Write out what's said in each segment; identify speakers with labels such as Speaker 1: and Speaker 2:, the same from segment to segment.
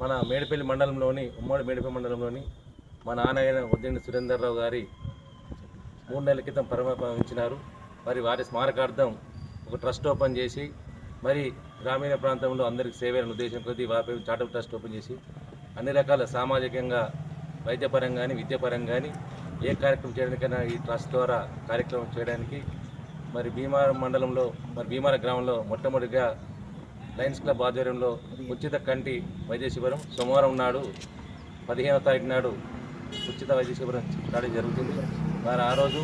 Speaker 1: మన మేడిపల్లి మండలంలోని ఉమ్మడి మేడిపల్లి మండలంలోని మా నాన్నగైన ఉద్యండి సురేందర్రావు గారి మూడు నెలల క్రితం పరమపదించినారు మరి వారి స్మారకార్థం ఒక ట్రస్ట్ ఓపెన్ చేసి మరి గ్రామీణ ప్రాంతంలో అందరికి సేవలను ఉద్దేశం కొద్దీ వారిపై చార్టర్ ట్రస్ట్ ఓపెన్ చేసి అన్ని రకాల సామాజికంగా వైద్యపరంగా కానీ విద్యాపరంగా కానీ ఏ కార్యక్రమం చేయడానికైనా ఈ ట్రస్ట్ ద్వారా కార్యక్రమం చేయడానికి మరి భీమారం మండలంలో మరి భీమార గ్రామంలో మొట్టమొదటిగా లయన్స్ క్లబ్ ఆధ్వర్యంలో ఉచిత కంటి వైద్య శిబిరం సోమవారం నాడు పదిహేనవ తారీఖు నాడు ఉచిత వైద్య శిబిరం స్టార్ట్ జరుగుతుంది. మరి ఆ రోజు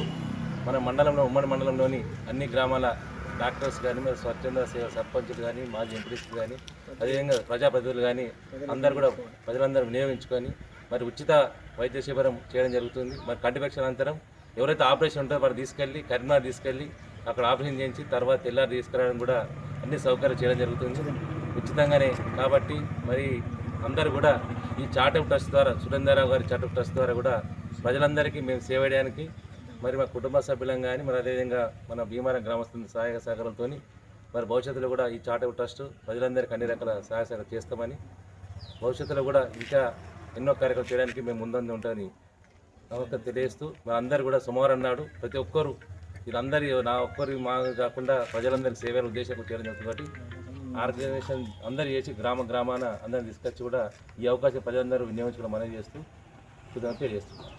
Speaker 1: మన మండలంలో ఉమ్మడి మండలంలోని అన్ని గ్రామాల డాక్టర్స్ కానీ మరి స్వచ్ఛంద సేవ సర్పంచులు కానీ మాజీ ఎంపీడీసీలు కానీ అదేవిధంగా ప్రజాప్రతినిధులు కానీ అందరూ కూడా ప్రజలందరూ వినియోగించుకొని మరి ఉచిత వైద్య శిబిరం చేయడం జరుగుతుంది. మరి కంటి అనంతరం ఎవరైతే ఆపరేషన్ ఉంటుందో వారు తీసుకెళ్ళి కరీంనగర్ తీసుకెళ్ళి అక్కడ ఆపరేషన్ చేయించి తర్వాత తెల్లారి తీసుకురావడం కూడా అన్ని సౌకర్యాలు చేయడం జరుగుతుంది. ఉచితంగానే కాబట్టి మరి అందరూ కూడా ఈ చార్టప్ ట్రస్ట్ ద్వారా సురేంద్రరావు గారి చార్టప్ ట్రస్ట్ ద్వారా కూడా ప్రజలందరికీ మేము సేవ చేయడానికి మరి మా కుటుంబ సభ్యులం కానీ మరి అదేవిధంగా మన భీమారం గ్రామస్తుల సహాయక సహకారంతో మరి భవిష్యత్తులో కూడా ఈ చార్టప్ ట్రస్ట్ ప్రజలందరికీ అన్ని రకాల సహాయ సహకారం చేస్తామని భవిష్యత్తులో కూడా ఇంకా ఎన్నో కార్యక్రమాలు చేయడానికి మేము ముందంది ఉంటుందని నమ్మకం తెలియజేస్తూ మరి కూడా సోమవారం నాడు ప్రతి ఒక్కరు వీళ్ళందరి నా ఒక్కరి మా కాకుండా ప్రజలందరి సేవల ఉద్దేశంలో చేయడం జరుగుతుంది కాబట్టి ఆర్గనైజేషన్ అందరు చేసి గ్రామ గ్రామాన అందరిని తీసుకొచ్చి కూడా ఈ అవకాశం ప్రజలందరూ వినియోగించుకోవడం అనేది చేస్తూ కృతజ్ఞత తెలియజేస్తున్నాను